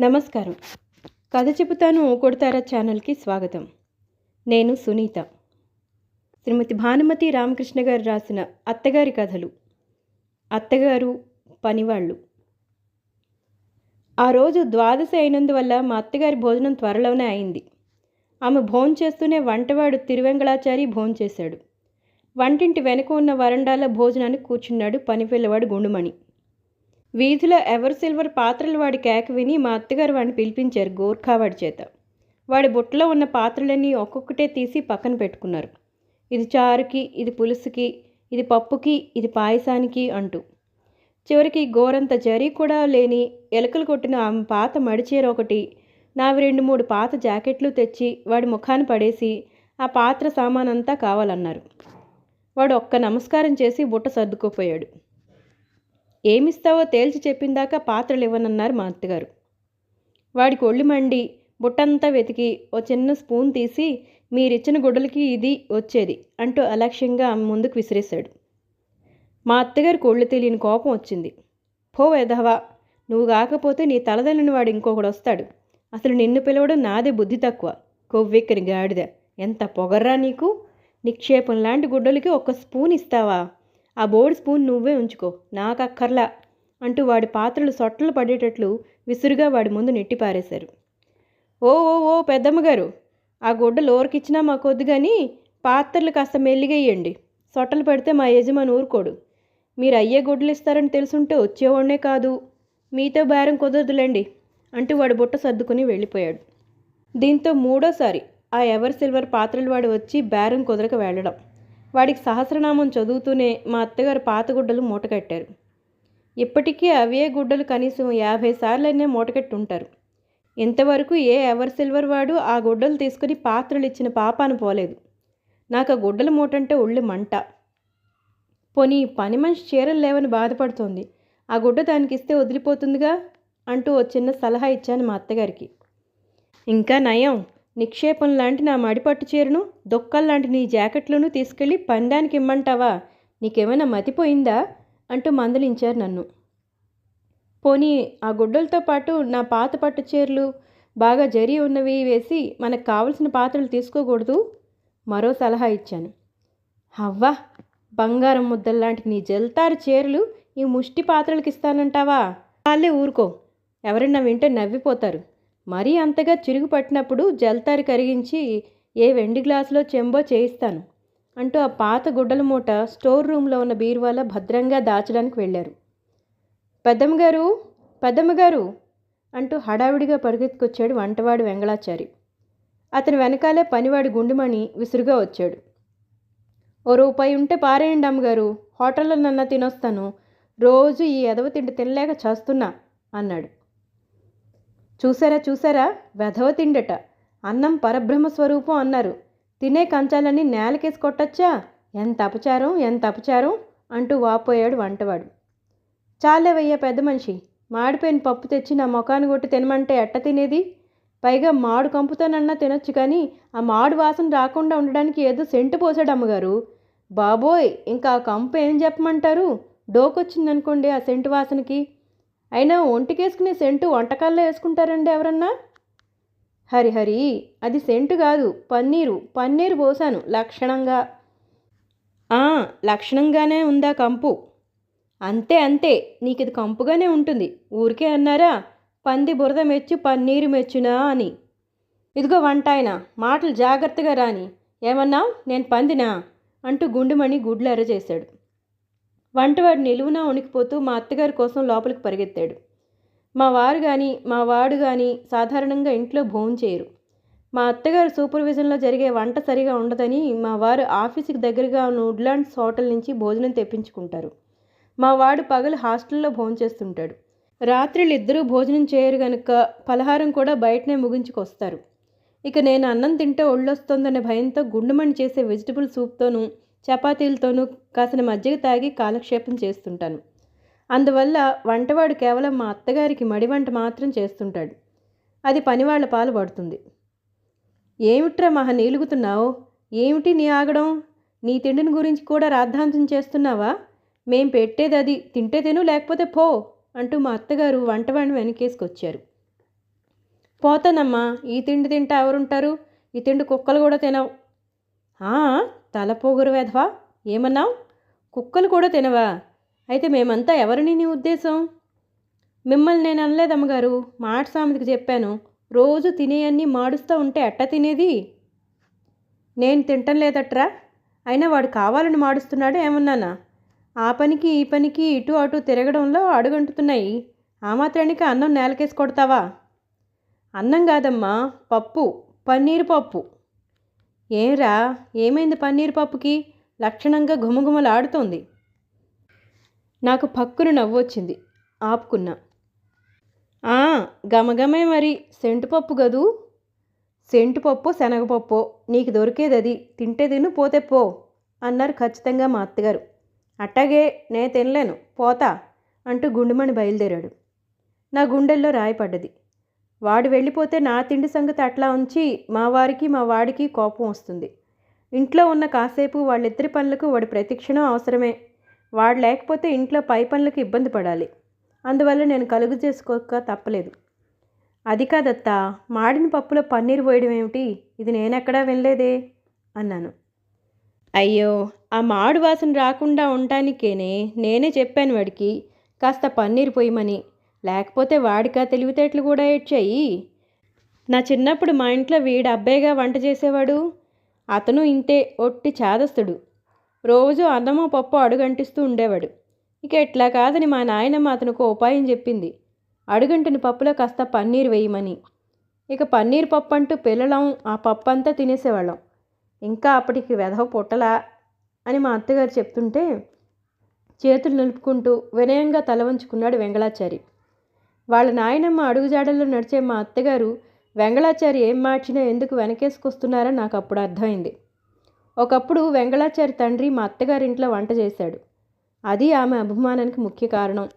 నమస్కారం. కథ చెబుతాను కొడతారా ఛానల్కి స్వాగతం. నేను సునీత. శ్రీమతి భానుమతి రామకృష్ణ గారు రాసిన అత్తగారి కథలు. అత్తగారు పనివాళ్ళు. ఆ రోజు ద్వాదశి అయినందువల్ల మా అత్తగారి భోజనం త్వరలోనే అయింది. ఆమె భోంచేస్తూనే వంటవాడు తిరువెంగళాచారి భోంచేశాడు వంటింటి వెనుక ఉన్న వరండాలో భోజనానికి కూర్చున్నాడు పనిపిల్లవాడు గుండుమణి. వీధిలో ఎవర్ సిల్వర్ పాత్రలు వాడి కేక విని మా అత్తగారు వాడిని పిలిపించారు గోర్ఖావాడి చేత. వాడి బుట్టలో ఉన్న పాత్రలన్నీ ఒక్కొక్కటే తీసి పక్కన పెట్టుకున్నారు. ఇది చారుకి ఇది పులుసుకి ఇది పప్పుకి ఇది పాయసానికి అంటూ. చివరికి గోరంత జరీ కూడా లేని ఎలకలు కొట్టిన ఆమె పాత మడిచేర ఒకటి నావి రెండు మూడు పాత జాకెట్లు తెచ్చి వాడి ముఖాన్ని పడేసి ఆ పాత్ర సామానంతా కావాలన్నారు. వాడు ఒక్క నమస్కారం చేసి బుట్ట సర్దుకుపోయాడు. ఏమిస్తావో తేల్చి చెప్పిందాక పాత్రలు ఇవ్వనన్నారు మా అత్తగారు వాడికి ఒళ్ళు మండి బుట్టంతా వెతికి ఓ చిన్న స్పూన్ తీసి మీరిచ్చిన గుడ్డలకి ఇది వచ్చేది అంటూ అలక్ష్యంగా ఆమె ముందుకు విసిరేశాడు. మా అత్తగారికి ఒళ్ళు తెలియని కోపం వచ్చింది. పో వెధవా నువ్వు కాకపోతే నీ తలదల్లిని వాడు ఇంకొకడు వస్తాడు. అసలు నిన్ను పిలవడం నాదే బుద్ధి తక్కువ. కొవ్వెక్కని గాడిద. ఎంత పొగర్రా నీకు? నిక్షేపం లాంటి గుడ్డలకి ఒక స్పూన్ ఇస్తావా? ఆ బోర్డు స్పూన్ నువ్వే ఉంచుకో నాకు అక్కర్లా అంటూ వాడి పాత్రలు సొట్టలు పడేటట్లు విసురుగా వాడి ముందు నెట్టిపారేశారు. ఓ ఓ ఓ పెద్దమ్మగారు ఆ గుడ్డ లోరకిచ్చినా మా కొద్దు కానీ పాత్రలు కాస్త మెల్లిగేయండి సొట్టలు పెడితే మా యజమాని ఊరుకోడు. మీరు అయ్యే గుడ్డలు ఇస్తారని తెలుసుంటే వచ్చేవాడే కాదు. మీతో బేరం కుదరదులేండి అంటూ వాడు బుట్ట సర్దుకుని వెళ్ళిపోయాడు. దీంతో మూడోసారి ఆ ఎవర్ సిల్వర్ పాత్రలు వాడు వచ్చి బేరం కుదరక వెళ్ళడం. వాడికి సహస్రనామం చదువుతూనే మా అత్తగారు పాత గుడ్డలు మూటకట్టారు. ఇప్పటికీ అవే గుడ్డలు కనీసం యాభై సార్లైనా మూటకట్టి ఉంటారు ఇంతవరకు ఏ ఎవర్ సిల్వర్ వాడు ఆ గుడ్డలు తీసుకుని పాత్రలు ఇచ్చిన పాపాను పోలేదు. నాకు ఆ గుడ్డల మూటంటే ఒళ్ళు మంట. పోనీ పని మనిషి చీరలు లేవని బాధపడుతోంది. ఆ గుడ్డ దానికి ఇస్తే వదిలిపోతుందిగా? అంటూ ఓ చిన్న సలహా ఇచ్చాను మా అత్తగారికి. ఇంకా నయం. నిక్షేపం లాంటి నా మడిపట్టు చీరను దుక్కల్లాంటి నీ జాకెట్లను తీసుకెళ్ళి పందానికి ఇమ్మంటావా? నీకేమైనా మతిపోయిందా? అంటూ మందలించారు నన్ను. పోనీ ఆ గుడ్డలతో పాటు నా పాత పట్టు చీరలు బాగా జరి ఉన్నవి వేసి మనకు కావలసిన పాత్రలు తీసుకోకూడదు? మరో సలహా ఇచ్చాను. అవ్వా! బంగారం ముద్దల్లాంటి నీ జల్తారు చీరలు ఈ ముష్టి పాత్రలకు ఇస్తానంటావా వాళ్ళే ఊరుకో. ఎవరైనా వింటే నవ్విపోతారు. మరీ అంతగా చిరుగు పట్టినప్పుడు జల్తారి కరిగించి ఏ వెండి గ్లాసులో చెంబో చేయిస్తాను అంటూ ఆ పాత గుడ్డల మూట స్టోర్ రూమ్లో ఉన్న బీరువాలో భద్రంగా దాచడానికి వెళ్ళారు. పెద్దమ్మగారు పెద్దమ్మగారు అంటూ హడావిడిగా పరిగెత్తుకొచ్చాడు వంటవాడు వెంగళాచారి. అతని వెనకాలే పనివాడి గుండుమణి విసురుగా వచ్చాడు. ఓ రూపాయి ఉంటే పారేయండి అమ్మగారు హోటల్లో నన్న తినొస్తాను రోజు ఈ ఎదవ తిండి తినలేక చేస్తున్నా అన్నాడు. చూసారా చూసారా? వెధవ తిండట. అన్నం పరబ్రహ్మ స్వరూపం అన్నారు. తినే కంచాలన్నీ నేలకేసి కొట్టచ్చా? ఎంత అపచారం ఎంత అపచారం? అంటూ వాపోయాడు వంటవాడు. చాలేవయ్యా పెద్ద మనిషి. మాడిపోయిన పప్పు తెచ్చి నా ముఖాన్ని కొట్టి తినమంటే ఎట్ట తినేది? పైగా మాడు కంపుతానన్నా తినొచ్చు కానీ ఆ మాడు వాసన రాకుండా ఉండడానికి ఏదో సెంటు పోసాడు అమ్మగారు. బాబోయ్ ఇంకా ఆ కంపు ఏం చెప్పమంటారు? డోకొచ్చిందనుకోండి ఆ సెంటు వాసనకి. అయినా ఒంటికేసుకునే సెంటు వంటకాల్లో వేసుకుంటారండి ఎవరన్నా? హరిహరి అది సెంటు కాదు పన్నీరు పన్నీరు పోసాను లక్షణంగా. లక్షణంగానే ఉందా కంపు? అంతే అంతే నీకు ఇది కంపుగానే ఉంటుంది. ఊరికే అన్నారా పంది బురద మెచ్చు పన్నీరు మెచ్చునా అని. ఇదిగో వంట ఆయన మాటలు జాగ్రత్తగా రాని. ఏమన్నావు? నేను పందినా? అంటూ గుండుమణి గుడ్లు ఎర్రచేశాడు వంటవాడు నిలువునా ఉనికిపోతూ మా అత్తగారి కోసం లోపలికి పరిగెత్తాడు. మా వారు కానీ మా వాడు కానీ సాధారణంగా ఇంట్లో భోజనం చేయరు. మా అత్తగారు సూపర్విజన్లో జరిగే వంట సరిగా ఉండదని మా వారు ఆఫీసుకి దగ్గరగా ఉన్న వుడ్లాండ్స్ హోటల్ నుంచి భోజనం తెప్పించుకుంటారు. మా వాడు పగలు హాస్టల్లో భోజనం చేస్తుంటాడు. రాత్రులు ఇద్దరూ భోజనం చేయరు గనుక పలహారం కూడా బయటనే ముగించుకొస్తారు. ఇక నేను అన్నం తింటే ఒళ్ళొస్తుందనే భయంతో గుండుమణి చేసే వెజిటబుల్ సూప్తోనూ చపాతీలతోనూ కాసిన మజ్జిగ తాగి కాలక్షేపం చేస్తుంటాను. అందువల్ల వంటవాడు కేవలం మా అత్తగారికి మడి వంట మాత్రం చేస్తుంటాడు. అది పనివాళ్ళ పాలు పడుతుంది. ఏమిట్రా మహా నీలుగుతున్నావు? ఏమిటి నీ ఆగడం? నీ తిండిని గురించి కూడా రాద్ధాంతం చేస్తున్నావా? మేం పెట్టేది అది. తింటే తిను లేకపోతే పో అంటూ మా అత్తగారు వంటవాడిని వెనకేసుకొచ్చారు. పోతానమ్మా. ఈ తిండి తింటే ఎవరుంటారు? ఈ తిండి కుక్కలు కూడా తినవు. తలపోగురు వేధవా వెధవా? ఏమన్నావు? కుక్కలు కూడా తినవా? అయితే మేమంతా ఎవరిని నీ ఉద్దేశం? మిమ్మల్ని నేను అనలేదమ్మగారు. మాట సామెతకి చెప్పాను. రోజు తినేయన్నీ మాడుస్తూ ఉంటే ఎట్ట తినేది? నేను తింటం లేదట్రా. అయినా వాడు కావాలని మాడుస్తున్నాడు ఏమన్నానా? ఆ పనికి ఈ పనికి ఇటు అటు తిరగడంలో అడుగంటుతున్నాయి. ఆ మాత్రానికి అన్నం నేలకేసి కొడతావా? అన్నం కాదమ్మా పప్పు. పన్నీరు పప్పు. ఏరా ఏమైంది పన్నీర్ పప్పుకి? లక్షణంగా ఘుమఘుమలాడుతోంది. నాకు పక్కున నవ్వొచ్చింది. ఆపుకున్నా. "ఆ, గమగమే మరి. సెంటుపప్పు గదు? సెంటుపప్పు శనగపప్పు? నీకు దొరికేది అది తింటే తిను పోతే పో అన్నారు ఖచ్చితంగా మా అత్తగారు. అట్టాగే నే తినలేను పోతా అంటూ గుండెమని బయలుదేరాడు. నా గుండెల్లో రాయి పడ్డది. వాడు వెళ్ళిపోతే నా తిండి సంగతి అట్లా ఉంచి మా వారికి మా వాడికి కోపం వస్తుంది. ఇంట్లో ఉన్న కాసేపు వాళ్ళిద్దరి పనులకు వాడి ప్రతిక్షణం అవసరమే. వాడు లేకపోతే ఇంట్లో పై పనులకు ఇబ్బంది పడాలి. అందువల్ల నేను కలుగు చేసుకోక తప్పలేదు. అది కాదత్తా మాడిన పప్పులో పన్నీరు పోయడం ఏమిటి? ఇది నేనెక్కడా వినలేదే అన్నాను. అయ్యో ఆ మాడు వాసన రాకుండా ఉండటానికేనే నేనే చెప్పాను వాడికి కాస్త పన్నీరు పోయమని. లేకపోతే వాడికా తెలివితేటలు కూడా ఏడ్చాయి? నా చిన్నప్పుడు మా ఇంట్లో వీడు అబ్బాయిగా వంట చేసేవాడు. అతను ఇంతే ఒట్టి చాదస్తుడు. రోజు అన్నము పప్పు అడుగంటిస్తూ ఉండేవాడు. ఇక ఎట్లా కాదని మా నాయనమ్మ అతనికి ఉపాయం చెప్పింది. అడుగంటిన పప్పులో కాస్త పన్నీర్ వేయమని. ఇక పన్నీర్ పప్పు అంటూ పిల్లలం ఆ పప్పు అంతా తినేసేవాళ్ళం. ఇంకా అప్పటికి వెధవ పుట్టలా అని మా అత్తగారు చెప్తుంటే చేతులు నిలుపుకుంటూ వినయంగా తల వంచుకున్నాడు వెంగళాచారి. వాళ్ళ నాయనమ్మ అడుగుజాడల్లో నడిచే మా అత్తగారు వెంగళాచారి ఏం మార్చినా ఎందుకు వెనకేసుకొస్తున్నారో నాకు అప్పుడు అర్థమైంది. ఒకప్పుడు వెంగళాచారి తండ్రి మా అత్తగారింట్లో వంట చేశాడు. అది ఆమె అభిమానానికి ముఖ్య కారణం.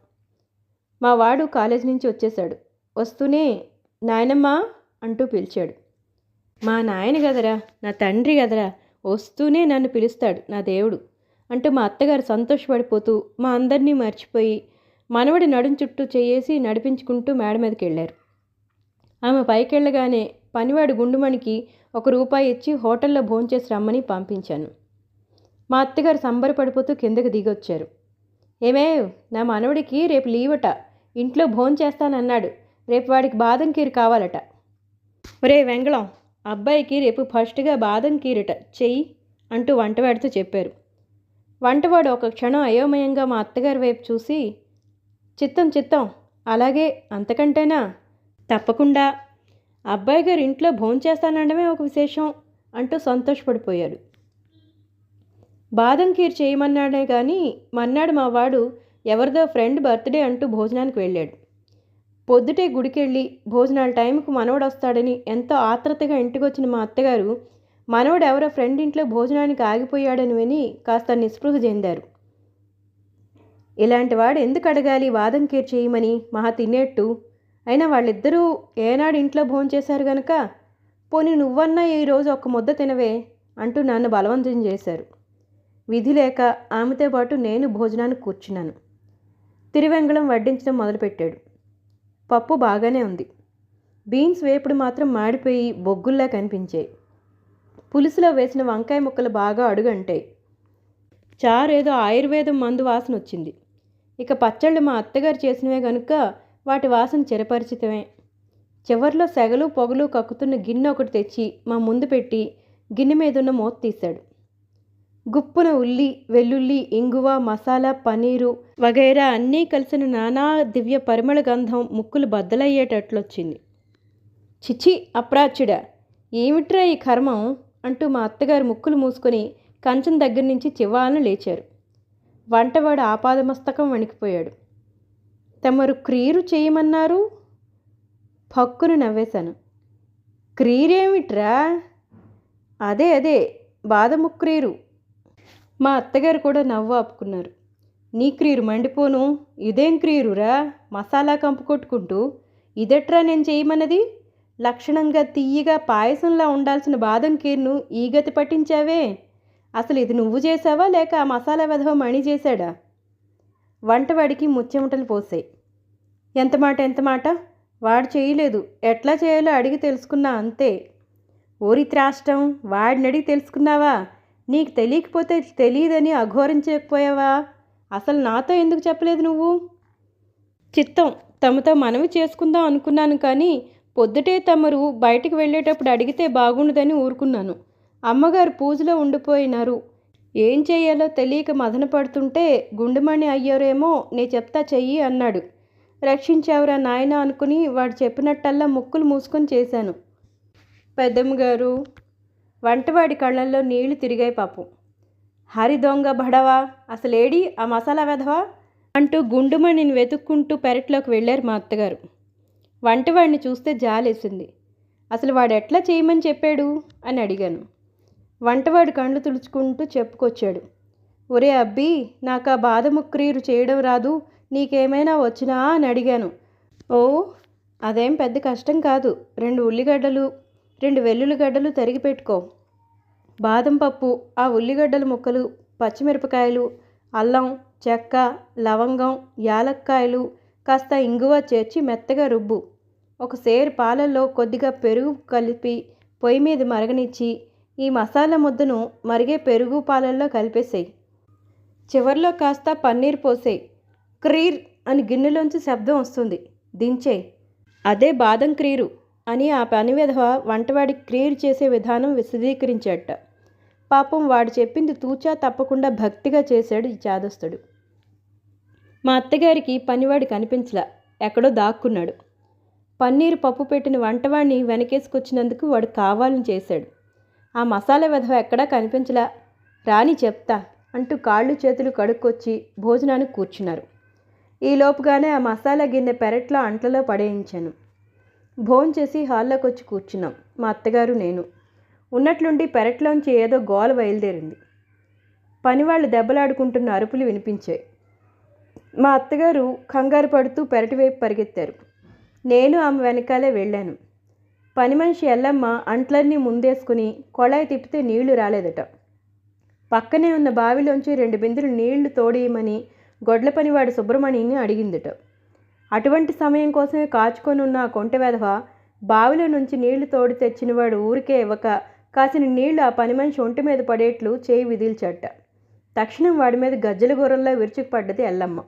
మా వాడు కాలేజీ నుంచి వచ్చేశాడు. వస్తూనే నాయనమ్మ అంటూ పిలిచాడు. మా నాయన గదరా నా తండ్రి గదరా వస్తూనే నన్ను పిలుస్తాడు నా దేవుడు అంటూ మా అత్తగారు సంతోషపడిపోతూ మా అందరినీ మర్చిపోయి మనవడి నడుం చుట్టూ చేయేసి నడిపించుకుంటూ మేడ మీదకి వెళ్ళారు ఆమె పైకెళ్ళగానే పనివాడు గుండుమణికి ఒక రూపాయి ఇచ్చి హోటల్లో భోంచేసి రమ్మని పంపించాను. మా అత్తగారు సంబరపడిపోతూ కిందకి దిగొచ్చారు. ఏమే నా మనవడికి రేపు లీవట ఇంట్లో భోంచేస్తానన్నాడు రేపు వాడికి బాదం కీరు కావాలట. ఒరే వెంగళం అబ్బాయికి రేపు ఫస్ట్గా బాదం కీరట చెయ్యి అంటూ వంటవాడితో చెప్పారు. వంటవాడు ఒక క్షణం అయోమయంగా మా అత్తగారి వైపు చూసి చిత్తం చిత్తం. అలాగే అంతకంటేనా? తప్పకుండా. అబ్బాయి గారు ఇంట్లో భోంచేస్తానడమే ఒక విశేషం అంటూ సంతోషపడిపోయాడు. బాదం కీర్ చేయమన్నాడే కానీ మన్నాడు మా వాడు ఎవరిదో ఫ్రెండ్ బర్త్డే అంటూ భోజనానికి వెళ్ళాడు. పొద్దుటే గుడికెళ్ళి భోజనాల టైంకు మనవడు వస్తాడని ఎంతో ఆత్రతగా ఇంటికొచ్చిన మా అత్తగారు మనవడు ఎవరో ఫ్రెండ్ ఇంట్లో భోజనానికి ఆగిపోయాడని విని కాస్త నిస్పృహ చెందారు. ఇలాంటి వాడు ఎందుకు అడగాలి? వాదం కేర్ చేయమని మహా తినేట్టు. అయినా వాళ్ళిద్దరూ ఏనాడు ఇంట్లో భోంచేశారు గనక పోనీ నువ్వన్నా ఈరోజు ఒక్క ముద్ద తినవే అంటూ నన్ను బలవంతం చేశారు. విధి లేక ఆమెతో పాటు నేను భోజనానికి కూర్చున్నాను. తిరువెంగళం వడ్డించడం మొదలుపెట్టాడు. పప్పు బాగానే ఉంది. బీన్స్ వేపుడు మాత్రం మాడిపోయి బొగ్గుల్లా కనిపించాయి. పులుసులో వేసిన వంకాయ ముక్కలు బాగా అడుగంటాయి. చారు ఏదో ఆయుర్వేదం మందు వాసన వచ్చింది. ఇక పచ్చళ్ళు మా అత్తగారు చేసినవే గనుక వాటి వాసన చిరపరిచితమే. చివర్లో సెగలు పొగలు కక్కుతున్న గిన్నె ఒకటి తెచ్చి మా ముందు పెట్టి గిన్నె మీదున్న మూత తీశాడు. గుప్పున ఉల్లి వెల్లుల్లి ఇంగువ మసాలా పనీరు వగైరా అన్నీ కలిసిన నానా దివ్య పరిమళ గంధం ముక్కులు బద్దలయ్యేటట్లొచ్చింది. చిచి అప్రాచ్యుడా ఏమిట్రా ఈ కర్మం? అంటూ మా అత్తగారు ముక్కులు మూసుకొని కంచం దగ్గర నుంచి చివాలను లేచారు. వంటవాడు ఆపాదమస్తకం వణికిపోయాడు. తమరు క్రీరు చేయమన్నారు? పక్కును నవ్వేశాను. క్రీరేమిట్రా? అదే అదే బాదముక్రీరు మా అత్తగారు కూడా నవ్వు ఆపుకున్నారు. నీ క్రీరు మండిపోను. ఇదేం క్రీరురా? మసాలా కంపు కొట్టుకుంటూ. ఇదెట్రా నేను చేయమన్నది? లక్షణంగా తీయగా పాయసంలా ఉండాల్సిన బాదం కీర్ను ఈ గతి పట్టించావే? అసలు ఇది నువ్వు చేసావా లేక ఆ మసాలా వెధవ మణి చేశాడా? వంటవాడికి ముచ్చెమటలు పోసాయి. ఎంత మాట ఎంత మాట? వాడు చేయలేదు. ఎట్లా చేయాలో అడిగి తెలుసుకున్నా అంతే. ఊరి త్రాష్టం వాడిని అడిగి తెలుసుకున్నావా? నీకు తెలియకపోతే తెలియదని అఘోరించకపోయావా అసలు నాతో ఎందుకు చెప్పలేదు నువ్వు? చిత్తం తమతో మనవి చేసుకుందాం అనుకున్నాను కానీ పొద్దుటే తమరు బయటికి వెళ్ళేటప్పుడు అడిగితే బాగుండదని ఊరుకున్నాను. అమ్మగారు పూజలో ఉండిపోయినారు. ఏం చేయాలో తెలియక మదన పడుతుంటే గుండెమణి అయ్యారేమో నే చెప్తా చెయ్యి అన్నాడు. రక్షించావురా నాయన అనుకుని వాడు చెప్పినట్టల్లా ముక్కులు మూసుకొని చేశాను. పెద్దమ్మ గారు వంటవాడి కళ్ళల్లో నీళ్ళు తిరిగాయి పాపం. హరి దొంగ బడవా అసలేడి ఆ మసాలా వెధవా? అంటూ గుండుమణిని వెతుక్కుంటూ పెరట్లోకి వెళ్ళారు మా అత్తగారు. వంటవాడిని చూస్తే జాలేసింది. అసలు వాడు ఎట్లా చేయమని చెప్పాడు? అని అడిగాను. వంటవాడు కళ్ళు తుడుచుకుంటూ చెప్పుకొచ్చాడు. ఒరే అబ్బి నాకు ఆ బాధ ముక్రీరు చేయడం రాదు నీకేమైనా వచ్చినా అని అడిగాను. ఓ అదేం పెద్ద కష్టం కాదు. రెండు ఉల్లిగడ్డలు రెండు వెల్లుల్లిగడ్డలు తరిగి పెట్టుకో. బాదం పప్పు ఆ ఉల్లిగడ్డల ముక్కలు పచ్చిమిరపకాయలు అల్లం చెక్క లవంగం యాలక్కాయలు కాస్త ఇంగువ చేర్చి మెత్తగా రుబ్బు. ఒక సేరు పాలల్లో కొద్దిగా పెరుగు కలిపి పొయ్యి మీద మరగనిచ్చి ఈ మసాలా ముద్దను మరిగే పెరుగు పాలల్లో కలిపేసేయి. చివర్లో కాస్త పన్నీర్ పోసేయి. క్రీర్ అని గిన్నెలోంచి శబ్దం వస్తుంది. దించేయి. అదే బాదం క్రీరు అని ఆ పని విధవ వంటవాడి క్రీర్ చేసే విధానం విశదీకరించాట పాపం వాడు చెప్పింది తూచా తప్పకుండా భక్తిగా చేశాడు ఈ చాదస్తుడు. మా అత్తగారికి పనివాడు కనిపించలా. ఎక్కడో దాక్కున్నాడు. పన్నీరు పప్పు పెట్టిన వంటవాడిని వెనకేసుకొచ్చినందుకు వాడు కావాలని చేశాడు. ఆ మసాలా విధవ ఎక్కడా కనిపించలా. రాని చెప్తా అంటూ కాళ్ళు చేతులు కడుక్కొచ్చి భోజనానికి కూర్చున్నారు. ఈ లోపుగానే ఆ మసాలా గిన్నె పెరట్లో అంట్లలో పడేయించాను. భోంచేసి హాల్లోకి వచ్చి కూర్చున్నాం. మా అత్తగారు నేను. ఉన్నట్లుండి పెరట్లోంచి ఏదో గోల బయలుదేరింది. పనివాళ్ళు దెబ్బలాడుకుంటున్న అరుపులు వినిపించాయి. మా అత్తగారు కంగారు పడుతూ పెరటి వైపు పరిగెత్తారు. నేను ఆమె వెనకాలే వెళ్ళాను. పని మనిషి ఎల్లమ్మ అంట్లన్నీ ముందేసుకుని కొళాయి తిప్పితే నీళ్ళు రాలేదట. పక్కనే ఉన్న బావిలోంచి రెండు బిందులు నీళ్ళు తోడియమని గొడ్ల పనివాడు సుబ్రమణిని అడిగిందట. అటువంటి సమయం కోసమే కాచుకొని ఉన్న ఆ కొంట వెధవ బావిలో నుంచి నీళ్ళు తోడి తెచ్చినవాడు ఊరికే ఇవ్వక కాసిన నీళ్ళు ఆ పని మనిషి ఒంటి మీద పడేట్లు చేయి విదిల్చట. తక్షణం వాడి మీద గజ్జల గుర్రంలో విరుచుకుపడ్డది ఎల్లమ్మ.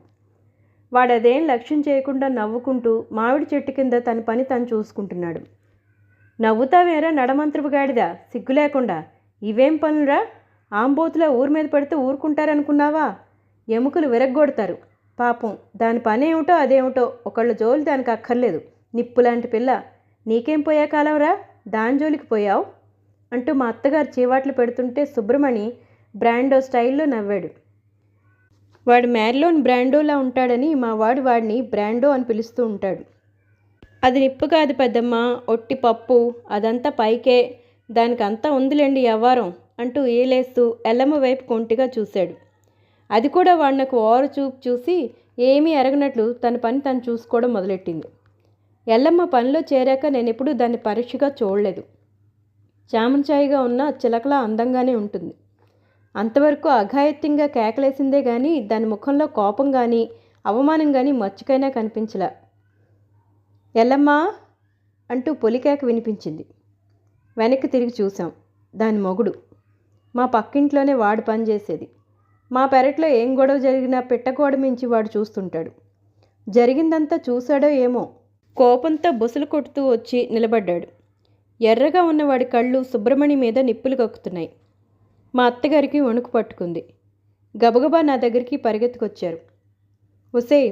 వాడదేం లక్ష్యం చేయకుండా నవ్వుకుంటూ మామిడి చెట్టు కింద తన పని తను చూసుకుంటున్నాడు. నవ్వుతావేరా నడమంత్రపు గాడిదా సిగ్గు లేకుండా. ఇవేం పనులురా? ఆంబోతులా ఊరి మీద పడితే ఊరుకుంటారనుకున్నావా? ఎముకలు విరగ్గొడతారు. పాపం దాని పని ఏమిటో అదేమిటో ఒకళ్ళ జోలి దానికి అక్కర్లేదు. నిప్పులాంటి పిల్ల. నీకేం పోయా కాలంరా? దాని జోలికి పోయావు? అంటూ మా అత్తగారు చీవాట్లు పెడుతుంటే సుబ్రమణి బ్రాండో స్టైల్లో నవ్వాడు. వాడు మ్యారిలోన్ బ్రాండోలా ఉంటాడని మా వాడు వాడిని బ్రాండో అని పిలుస్తూ ఉంటాడు. అది నిప్పు కాదు పెద్దమ్మ ఒట్టి పప్పు అదంతా పైకే. దానికంతా ఉందిలేండి వ్యవహారం అంటూ ఏలేస్తూ ఎల్లమ్మ వైపు కొంటిగా చూశాడు. అది కూడా వాడినకు ఓర చూపు చూసి ఏమీ ఎరగనట్లు తన పని తను చూసుకోవడం మొదలెట్టింది. ఎల్లమ్మ పనిలో చేరాక నేను ఎప్పుడూ దాన్ని పరీక్షగా చూడలేదు. చామనచాయిగా ఉన్న చిలకలా అందంగానే ఉంటుంది. అంతవరకు అఘాయత్యంగా కేకలేసిందే కానీ దాని ముఖంలో కోపం కానీ అవమానం కానీ మర్చికైనా కనిపించలా. ఎల్లమ్మా అంటూ పొలికేక వినిపించింది. వెనక్కి తిరిగి చూసాం దాని మొగుడు. మా పక్కింట్లోనే వాడు పనిచేసేది మా పెరట్లో ఏం గొడవ జరిగినా పిట్టగోడ మించి వాడు చూస్తుంటాడు. జరిగిందంతా చూశాడో ఏమో? కోపంతో బుసలు కొడుతూ వచ్చి నిలబడ్డాడు. ఎర్రగా ఉన్నవాడి కళ్ళు సుబ్రమణి మీద నిప్పులు కక్కుతున్నాయి. మా అత్తగారికి వణుకు పట్టుకుంది. గబగబా నా దగ్గరికి పరిగెత్తుకొచ్చారు. ఒసే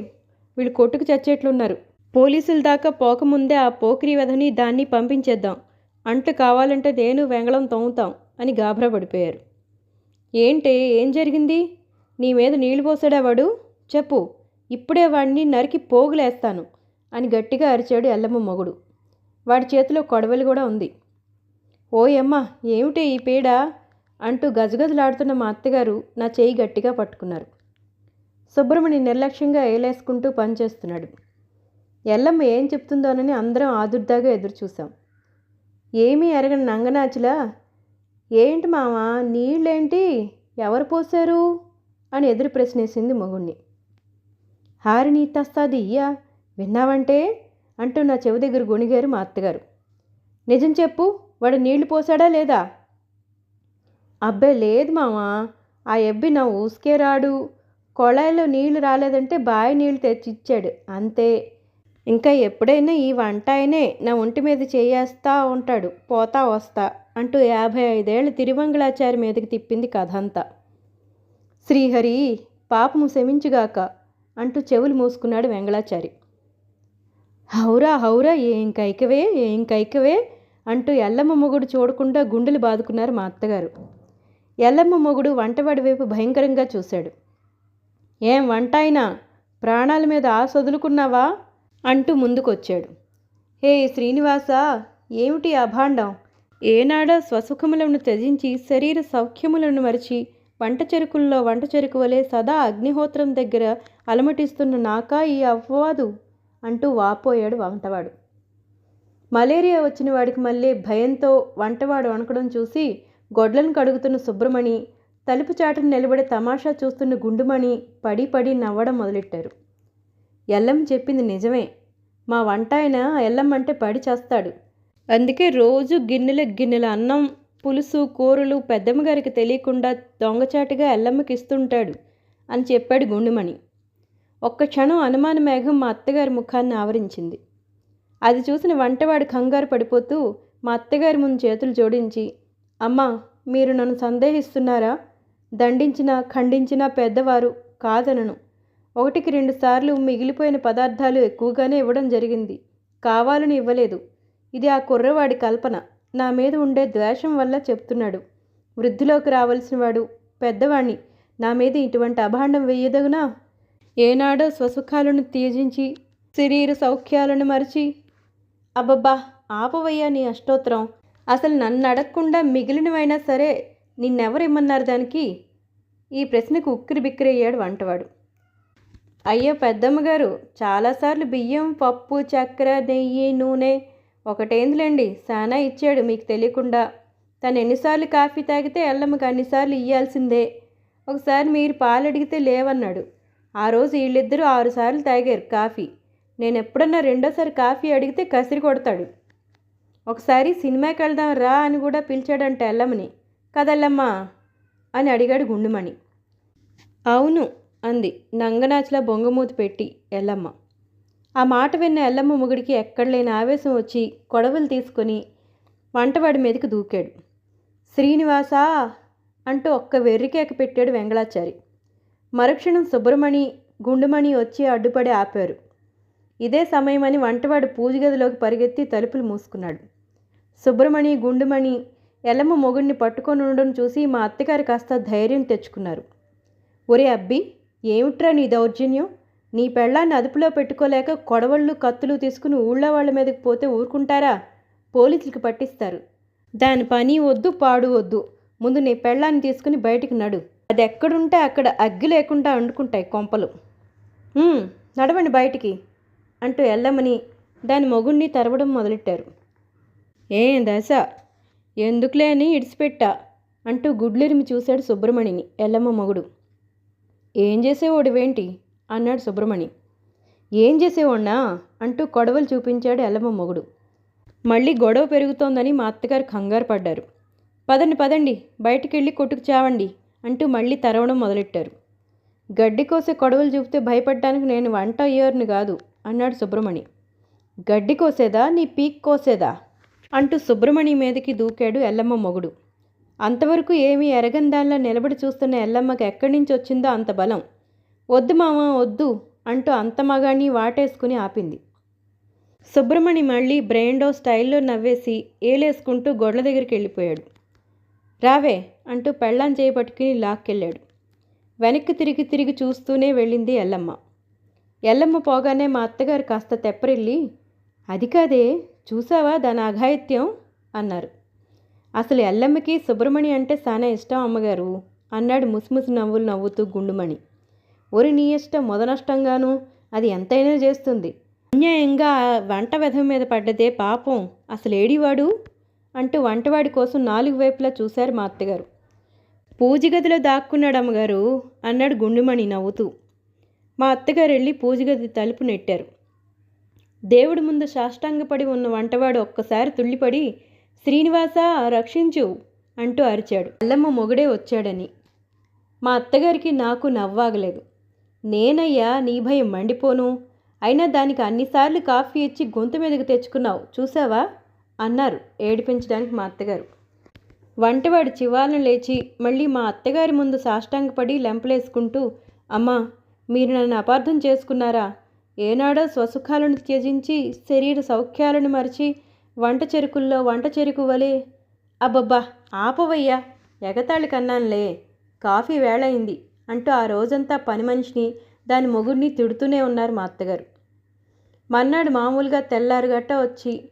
వీళ్ళు కొట్టుకు చచ్చేట్లున్నారు. పోలీసుల దాకా పోకముందే ఆ పోకిరి వెధని దాన్ని పంపించేద్దాం. అంట్లు కావాలంటే నేను వెంగళం తోముతాం అని గాభరా పడిపోయారు ఏంటి ఏం జరిగింది? నీ మీద నీళ్ళు పోసాడా వాడు? చెప్పు ఇప్పుడే వాడిని నరికి పోగులేస్తాను అని గట్టిగా అరిచాడు ఎల్లమ్మ మొగుడు. వాడి చేతిలో కొడవలి కూడా ఉంది. ఓయమ్మ ఏమిటే ఈ పీడ? అంటూ గజగజలాడుతున్న మా అత్తగారు నా చేయి గట్టిగా పట్టుకున్నారు. సుబ్రమణి నిర్లక్ష్యంగా ఏలేసుకుంటూ పనిచేస్తున్నాడు ఎల్లమ్మ ఏం చెప్తుందోనని అందరం ఆదుర్దాగా ఎదురుచూసాం ఏమీ ఎరగని నంగనాచిలా ఏంటి మామ నీళ్ళేంటి? ఎవరు పోశారు? అని ఎదురు ప్రశ్నేసింది మొగుణ్ణి. హారిని తస్తాది ఇయ్యా విన్నావంటే? అంటూ నా చెవి దగ్గర గుణిగారు మా అత్తగారు. నిజం చెప్పు వాడు నీళ్ళు పోసాడా లేదా? అబ్బే లేదు మావా ఆ ఎబ్బి నా ఊసుకే రాడు. కొళాయిలో నీళ్ళు రాలేదంటే బావి నీళ్ళు తెచ్చిచ్చాడు అంతే. ఇంకా ఎప్పుడైనా ఈ వంట ఆయనే నా ఒంటి మీద చేయేస్తా ఉంటాడు పోతా వస్తా అంటూ యాభై ఐదేళ్ళ తిరువంగళాచారి మీదకి తిప్పింది కథ అంతా శ్రీహరి పాపము శమించుగాక అంటూ చెవులు మూసుకున్నాడు వెంగళాచారి. హౌరా హౌరా ఏం కైకవే ఏం కైకవే అంటూ ఎల్లమ్మ మొగుడు చూడకుండా గుండెలు బాదుకున్నారు మా అత్తగారు. ఎల్లమ్మ మొగుడు వంటవాడి వైపు భయంకరంగా చూశాడు. ఏం వంట అయినా ప్రాణాల మీద ఆశ వదులుకున్నావా? అంటూ ముందుకొచ్చాడు. హే శ్రీనివాస ఏమిటి అభాండం? ఏనాడా స్వసుఖములను త్యజించి శరీర సౌఖ్యములను మరిచి వంట చెరుకుల్లో వంట చెరుకు వలె సదా అగ్నిహోత్రం దగ్గర అలమటిస్తున్న నాకా ఈ అవ్వదు అంటూ వాపోయాడు వంటవాడు మలేరియా వచ్చిన వాడికి మళ్ళీ భయంతో వంటవాడు వణకడం చూసి గొడ్లను కడుగుతున్న సుబ్రమణి తలుపు చాటును నిలబడే తమాషా చూస్తున్న గుండుమణి పడి పడి నవ్వడం మొదలెట్టారు. ఎల్లమ్మ చెప్పింది నిజమే. మా వంట ఆయన ఎల్లమ్మ అంటే పడి చేస్తాడు. అందుకే రోజు గిన్నెల గిన్నెల అన్నం పులుసు కూరలు పెద్దమ్మ గారికి తెలియకుండా దొంగచాటుగా ఎల్లమ్మకి ఇస్తుంటాడు అని చెప్పాడు గుండుమణి. ఒక్క క్షణం అనుమాన మేఘం మా అత్తగారి ముఖాన్ని ఆవరించింది. అది చూసిన వంటవాడు కంగారు పడిపోతూ మా అత్తగారి ముందు చేతులు జోడించి అమ్మా మీరు నన్ను సందేహిస్తున్నారా? దండించిన ఖండించిన పెద్దవారు కాదనను. ఒకటికి రెండు సార్లు మిగిలిపోయిన పదార్థాలు ఎక్కువగానే ఇవ్వడం జరిగింది. కావాలని ఇవ్వలేదు. ఇది ఆ కుర్రవాడి కల్పన. నా మీద ఉండే ద్వేషం వల్ల చెప్తున్నాడు. వృద్ధిలోకి రావలసిన వాడు పెద్దవాణ్ణి. నా మీద ఇటువంటి అభాండం వెయ్యదగునా? ఏనాడో స్వసుఖాలను త్యజించి శరీర సౌఖ్యాలను మరిచి అబ్బబ్బా ఆపవయ్యా నీ అష్టోత్తరం. అసలు నన్ను అడగకుండా మిగిలినవైనా సరే నిన్నెవరిమ్మన్నారు దానికి? ఈ ప్రశ్నకు ఉక్కిరి బిక్కిరయ్యాడు వంటవాడు. అయ్యో పెద్దమ్మగారు చాలాసార్లు బియ్యం పప్పు చక్కెర నెయ్యి నూనె ఒకటేందులేండి? సానా ఇచ్చాడు మీకు తెలియకుండా. తను ఎన్నిసార్లు కాఫీ తాగితే ఎల్లమ్మకి అన్నిసార్లు ఇయ్యాల్సిందే. ఒకసారి మీరు పాలు అడిగితే లేవన్నాడు. ఆ రోజు వీళ్ళిద్దరూ ఆరుసార్లు తాగారు కాఫీ. నేను ఎప్పుడన్నా రెండోసారి కాఫీ అడిగితే కసిరి కొడతాడు. ఒకసారి సినిమాకి వెళ్దాం రా అని కూడా పిలిచాడంట ఎల్లమ్మని కదల్లమ్మా అని అడిగాడు గుండుమణి. అవును అంది. నంగనాచిలా బొంగమూతి పెట్టి ఎల్లమ్మ. ఆ మాట విన్న ఎల్లమ్మ మొగుడికి ఎక్కడలేని ఆవేశం వచ్చి కొడవలు తీసుకొని వంటవాడి మీదకి దూకాడు. శ్రీనివాసా! అంటూ ఒక్క వెర్రికేక పెట్టాడు వెంగళాచారి మరుక్షణం సుబ్రమణి గుండుమణి వచ్చి అడ్డుపడి ఆపారు. ఇదే సమయమని వంటవాడు పూజగదిలోకి పరిగెత్తి తలుపులు మూసుకున్నాడు. సుబ్రమణి గుండుమణి ఎల్లమ్మ మొగుడిని పట్టుకొని ఉండడం చూసి మా అత్తగారు కాస్త ధైర్యం తెచ్చుకున్నారు. ఒరే అబ్బి! ఏమిట్రా నీ దౌర్జన్యం? నీ పెళ్ళాన్ని అదుపులో పెట్టుకోలేక కొడవళ్ళు కత్తులు తీసుకుని ఊళ్ళో వాళ్ళ మీదకి పోతే ఊరుకుంటారా? పోలీసులకు పట్టిస్తారు. దాని పని వద్దు పాడు వద్దు. ముందు నీ పెళ్ళాన్ని తీసుకుని బయటికి నడు. అది ఎక్కడుంటే అక్కడ అగ్గి లేకుండా వండుకుంటాయి కొంపలు. నడవండి బయటికి అంటూ ఎల్లమ్మని దాని మొగుణ్ణి తరవడం మొదలెట్టారు. ఏం దశ? ఎందుకులే అని ఇడిచిపెట్టా అంటూ గుడ్లిరిమి చూశాడు సుబ్రమణిని ఎల్లమ్మ మొగుడు. ఏం చేసేవాడివేంటి? అన్నాడు సుబ్రమణి. ఏం చేసేవాడినా అంటూ కొడవలు చూపించాడు ఎల్లమ్మ మొగుడు. మళ్ళీ గొడవ పెరుగుతోందని మా అత్తగారు కంగారు పడ్డారు. పదండి పదండి బయటికెళ్ళి కొట్టుకు చావండి అంటూ మళ్ళీ తరవడం మొదలెట్టారు. గడ్డి కోసే కొడవలు చూపితే భయపడడానికి నేను వంట అయ్యేవారిని కాదు అన్నాడు సుబ్రమణి. గడ్డి కోసేదా? నీ పీక్ కోసేదా? అంటూ సుబ్రమణి మీదకి దూకాడు ఎల్లమ్మ మొగుడు. అంతవరకు ఏమీ ఎరగని దానిలో నిలబడి చూస్తున్న ఎల్లమ్మకి ఎక్కడి నుంచి వచ్చిందో అంత బలం. వద్దు మామ వద్దు అంటూ అంత మగాన్ని వాటేసుకుని ఆపింది. సుబ్రమణి మళ్ళీ బ్రెయిన్డో స్టైల్లో నవ్వేసి ఏలేసుకుంటూ గొడ్ల దగ్గరికి వెళ్ళిపోయాడు. రావే అంటూ పెళ్ళాం చేపట్టుకుని లాక్కెళ్ళాడు. వెనక్కి తిరిగి తిరిగి చూస్తూనే వెళ్ళింది ఎల్లమ్మ. ఎల్లమ్మ పోగానే మా అత్తగారు కాస్త తెప్పరిల్లి అది కాదే చూసావా దాని అఘాయిత్యం? అన్నారు. అసలు ఎల్లమ్మకి సుబ్రమణి అంటే చాలా ఇష్టం అమ్మగారు అన్నాడు ముసిముసి నవ్వులు నవ్వుతూ గుండుమణి. ఒరి నీ ఇష్టం మొదనష్టంగాను అది ఎంతైనా చేస్తుంది. అన్యాయంగా వంట వెధం మీద పడ్డదే పాపం. అసలు ఏడివాడు? అంటూ వంటవాడి కోసం నాలుగు వైపులా చూశారు మా అత్తగారు. పూజ గదిలో దాక్కున్నాడు అమ్మగారు అన్నాడు గుండుమణి నవ్వుతూ. మా అత్తగారు వెళ్ళి పూజ గది తలుపు నెట్టారు. దేవుడి ముందు సాష్టాంగపడి ఉన్న వంటవాడు ఒక్కసారి తుళ్ళిపడి శ్రీనివాస రక్షించు అంటూ అరిచాడు. అల్లమ్మ మొగుడే వచ్చాడని. మా అత్తగారికి నాకు నవ్వాగలేదు. నేనయ్యా నీ భయం మండిపోను. అయినా దానికి అన్నిసార్లు కాఫీ ఇచ్చి గొంతు మీదకి తెచ్చుకున్నావు చూసావా అన్నారు ఏడిపించడానికి మా అత్తగారు. వంటవాడు చివాలను లేచి మళ్ళీ మా అత్తగారి ముందు సాష్టాంగపడి లెంపలేసుకుంటూ అమ్మా మీరు నన్ను అపార్థం చేసుకున్నారా? ఏనాడో స్వసుఖాలను త్యజించి శరీర సౌఖ్యాలను మరిచి వంట చెరుకుల్లో వంట చెరుకు వలె. అబ్బబ్బా ఆపవయ్యా ఎగతాళి కన్నానులే. కాఫీ వేళయింది అంటూ ఆ రోజంతా పని మనిషిని దాని మొగుడిని తిడుతూనే ఉన్నారు మా అత్తగారు. మర్నాడు మామూలుగా తెల్లారుగట్ట వచ్చి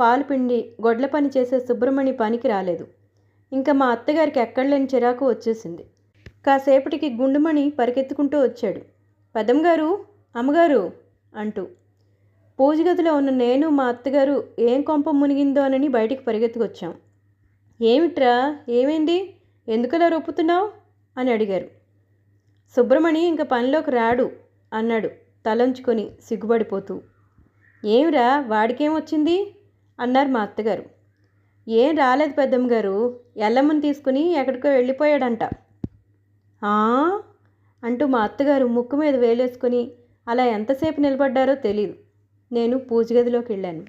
పాలు పిండి గొడ్ల పని చేసే సుబ్రహ్మణి పనికి రాలేదు. ఇంకా మా అత్తగారికి ఎక్కడలేని చిరాకు వచ్చేసింది. కాసేపటికి గుండుమణి పరిగెత్తుకుంటూ వచ్చాడు. పెదమ్గారు అమ్మగారు అంటూ పూజ గదిలో ఉన్న నేను మా అత్తగారు ఏం కొంప మునిగిందోనని బయటికి పరిగెత్తుకొచ్చాం. ఏమిట్రా? ఏమైంది? ఎందుకలా రొప్పుతున్నావు? అని అడిగారు. సుబ్రమణి ఇంక పనిలోకి రాడు అన్నాడు తలంచుకొని సిగ్గుపడిపోతూ. ఏమిరా? వాడికేమొచ్చింది అన్నారు మా అత్తగారు. ఏం రాలేదు పెద్దమ్మ గారు ఎల్లమ్మని తీసుకుని ఎక్కడికో వెళ్ళిపోయాడంట. అంటూ మా అత్తగారు ముక్కు మీద వేలేసుకొని అలా ఎంతసేపు నిలబడ్డారో తెలియదు నేను పూజ గదిలోకి వెళ్ళాను.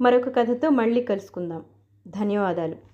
మరొక కథతో మళ్ళీ కలుసుకుందాం. ధన్యవాదాలు.